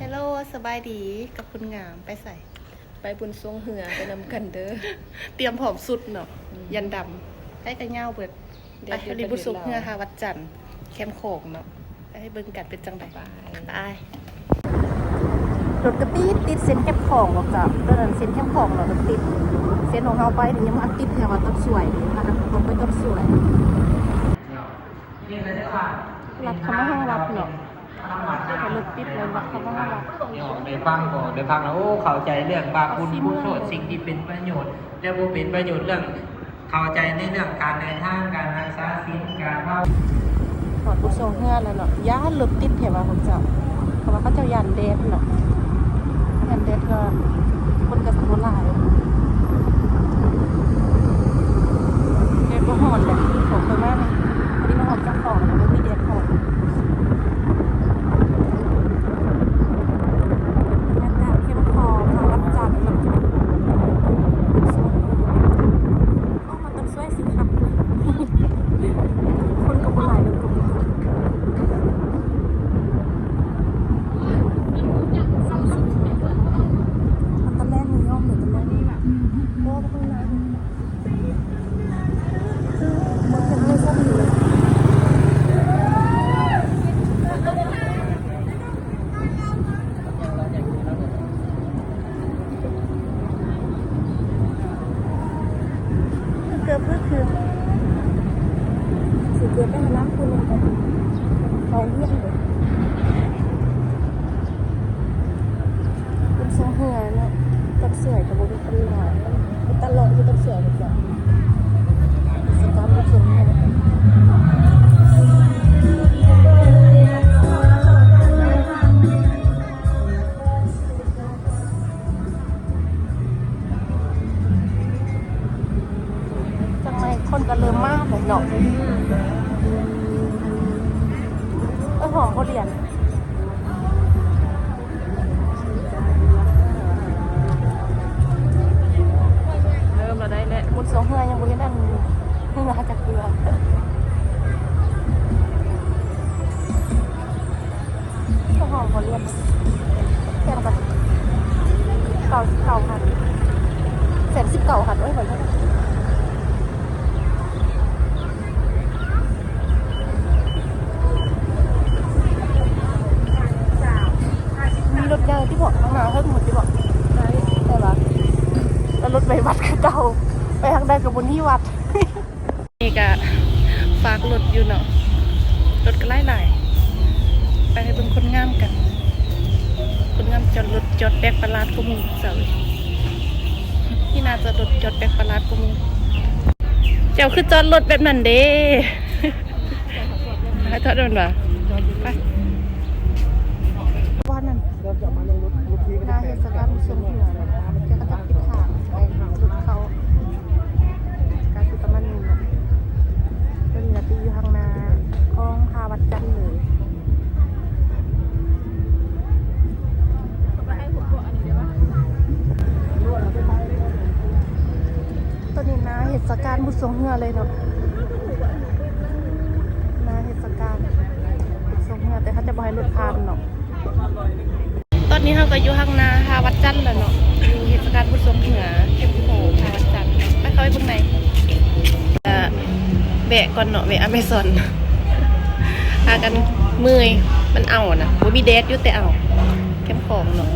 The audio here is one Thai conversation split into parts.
ฮลโลสบายดีกับคุณงามไปใส่ ไปบุญทรงเหือไปนำกันเด้อ เตรียมผอมสุดเนาะยันดำให้กันเงาเบิดเดี๋ไปยวรีบุสุกเดี๋ยวเฮือค่ะวัดจันทร์แคมโขงเนาะไปให้เบิ่งกันเป็นจังไดไปตายรถกระติดติดเส้นแคมของบอกจ้ะตอนนั้นเส้นแคมของเรารถติด เส้นของเราไปนี่ยังมันติดแถวว่าต้นสวยดีค่ะตรงไปต้นสวยรับเขามาห้องรับเนาะ เขารถติดเลยรับเขามาห้องรับเนี่ยได้ฟังก็ได้ฟังแล้วโอ้เข้าใจเรื่องบาปบุญบุญโทษสิ่งที่เป็นประโยชน์ และบ่เป็นประโยชน์เรื่อง เข้าใจในเรื่องการเดินทางการรักษาศีลการเข้าถอดบุษงเฮือแล้วเนาะย่านรถติดแถวว่าของเจ้าเขาว่าเขาเจ้ายันเดฟเนาะยันเดฟก็คนกับคนหลายเดฟก็หอนเลยของเคยมากเลยอันนี้มาหอนจากของแล้วก็มีเดฟหอนบรรยากาศเข้มขอค่ะวัดจันทร์เนาะโอ้มันต้องช่วยสิครับ คนกับคนหลายเลยกับตอนแรกมีย่อมหรือตอนแรกนี่แบบโอ้ก็เพิ่งนะมันยังไม่ส้มอยู่เลย เกือบเพื่อคือสิเกือบได้น้ำคุณเลยกันเขาเยี่ยมเลยเป็นทรงเหือเนาะตัดสวยกับบุตรีหน่อย ก็เริ่มมากเลยเนาะเออหอมเขาเรียนเริ่มเราได้แล้วมุดสองเฮือยังบ่เห็นอันเฮือจากเกลือก็หอมเขาเรียนแค่กันเก่าเก่าหันแสนสิบเก่าหันไว้เหมือนกัน มีรถ ใหญ่ที่บอกข้างหน้าเพิ่มดที่บอกได้ได้ปะแล้วรถไปวัดคือเก่าไปทางใดกับบนที่วัด นี่ก็ฝากรถอยู่เนาะรถก็ไล่หลไปให้เป็นคนงามกัน คนงามจอดรถจอดแบกประหลาดกูมูเสาที่น่าจะรถจอดแบกประหลาดกูมูเจ้าคือจอดรถแบบนั้นเด้ให้ทอดมันวะไปว่านั่น เราจะมาลงรถรถที หน้าเท ศกาลมุสลิมเหนือนะคะมันกระจับทิศทางไปหาจุดเขาการสุตมันนี่เนี่ยเป็นาทีอยู่ทางน้าของพาวัดจันทร์เลยตัวนี้นะเหตุสการบุษงเหือเลยเนาะนาเหตุการบุษงเหือแต่เขาจะบอให้รถผ่านเนาะ อนนี้เราก็อยู่ข้างหน้าหาวัดจันทร์แล้วเนาะอยู่เทศกาลบุญสมเหนือเข้มโขงหาวัดจันทร์ไปเข้าไปข้างในเอ่อแบะก่อนเนาะแบะอเมซอนหากันเมื่อยมันเอานะบ่มีแดดอยู่แต่เอาเข้มของเนาะ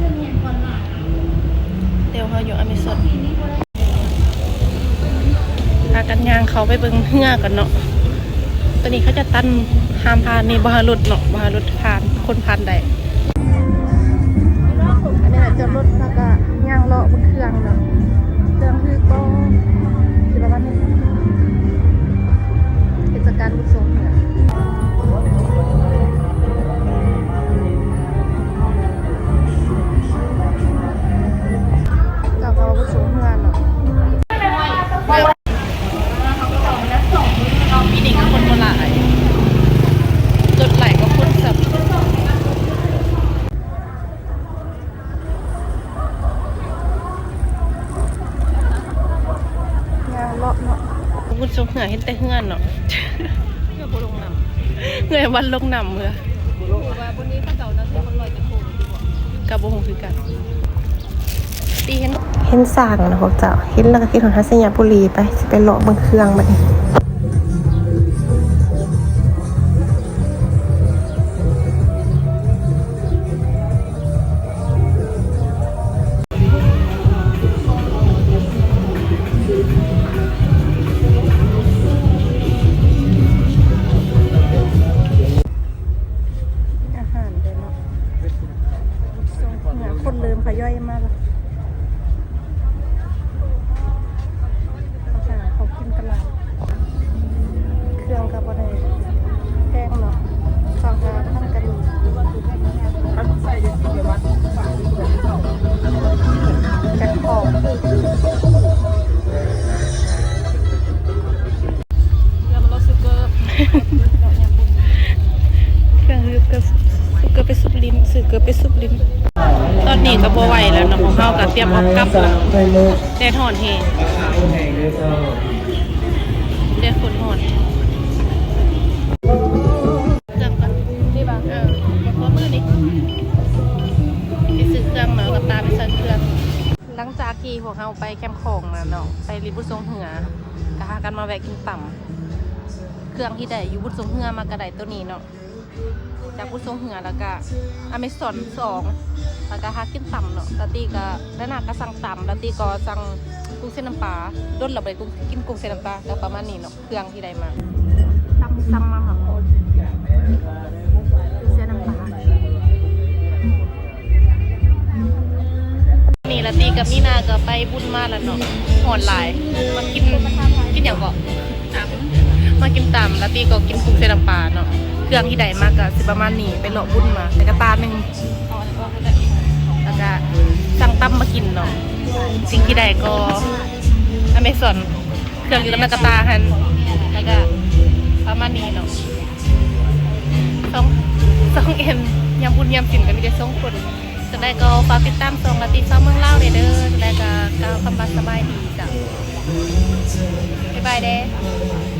เดี๋ยวเราอยู่อเมซอนพากันย่างเขาไปเบิ่งเหือกันเนาะตอนนี้เขาจะตั้นห้ามพานในบารุดเนาะบารุดพานคนพานใด อันนี้แหละจะรถแล้วก็ย่างเลาะบนเครื่องเนาะเครื่องคือก็คือประมาณนี้ เลาะเนาะพูดชมเหงื่อเห็นแต่เหือนเนาะเพื่อบ่ลงนำเหงื่อวันลงนำเมื่อว่าบนนี้เขาเจ้าน่าสิคนลอยกระทงดีกว่ากับบ่ฮู้คือกันตีเห็นเห็นสร้างนะพวกเจ้าเห็นแล้วก็คิดถึงทัศนียบุรีไปสิไปเลาะเบิ่งเครื่องบัด นนี้ก็บ่ไหวแล้วเนาะของเฮาก็เตรียมออกกลับแล้วแดดฮ้อนแฮงแดดฝนฮ้อนเครื่องก่อนนี่บ่เออหัวมือนี่ไปซื้อเครื่องเนาะกับตาไปซื้อเครื่องหลังจากที่พวกเราไปแคมป์ของมาเนาะไปริบุทรงเหือก็หากันมาแวะกินต่ำเครื่องที่ได้อยู่บุทรงเหือมากระไดตัวนี้เนาะ จากบุทรงเหือแล้วก็อเมซอนสองแล้วก็หากินต่ำเนาะแล้วตีก็ด้านหน้าก็สั่งต่ำแล้วตีก็สั่งกุ้งเส้นน้ำปลาด้นเราไปกุ้งกินกุ้งเส้นน้ำปลาก็ประมาณนี้เนาะเครื่องที่ได้มาตำซ้ำมาค่ะกุ้งเส้นน้ำปลานี่ละตีกับมีนาก็ไปบุญมาแล้วเนาะหอนหลายมากินกินอย่างก็ตำมากินตำแล้วตีก็กินกุ้งเส้นน้ำปลาเนาะ เครื่องที่ใดมากก็สิประมาณนี้ไปเลาะบุญมาในกระตาหนึ่งแล้วก็สั่งตำมมากินเนาะสิ่งที่ใดก็อเมซอนเครื่องอยู่ตำนกระตาหันแล้วก็ประมาณนี้เนาะสองสองเอ็มยำบุญยำสินกันมีแต่สองคนจะได้ก็ฝากติดตามส่งละติดซ้อมเมืองเล่าเด้อเด้อจะได้ก็กล่าวคำบัสบายดีจ้ะบ๊ายบายเด้อ